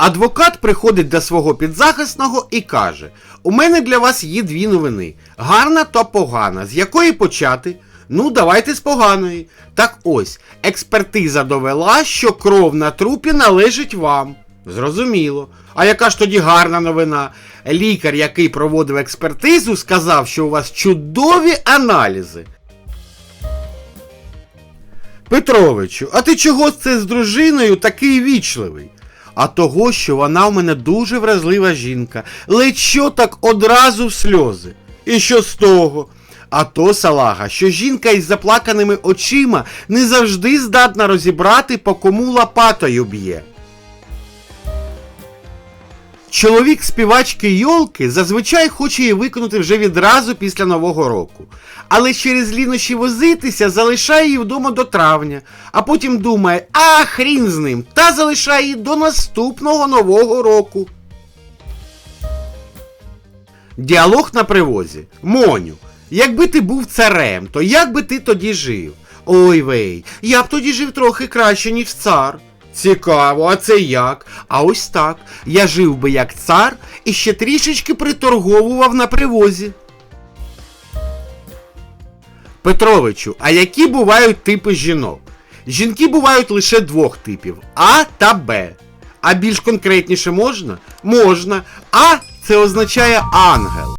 Адвокат приходить до свого підзахисного і каже: У мене для вас є дві новини: гарна та погана. З якої почати? Ну, давайте з поганої. Так ось, експертиза довела, що кров на трупі належить вам. Зрозуміло. А яка ж тоді гарна новина? Лікар, який проводив експертизу, сказав, що у вас чудові аналізи. Петровичу, а ти чого це з дружиною такий вічливий? А того, що вона в мене дуже вразлива жінка, ледь що так одразу в сльози. І що з того? А то, салага, що жінка із заплаканими очима не завжди здатна розібрати, по кому лопатою б'є. Чоловік співачки Йолки зазвичай хоче її виконати вже відразу після Нового року. Але через лінощі возитися залишає її вдома до травня, а потім думає, а хрін з ним, та залишає її до наступного Нового року. Діалог на привозі. Моню, якби ти був царем, то як би ти тоді жив? Ой вей, я б тоді жив трохи краще, ніж цар. Цікаво, а це як? А ось так. Я жив би як цар і ще трішечки приторговував на привозі. Петровичу, а які бувають типи жінок? Жінки бувають лише двох типів А та Б. А більш конкретніше можна? Можна. А це означає ангел.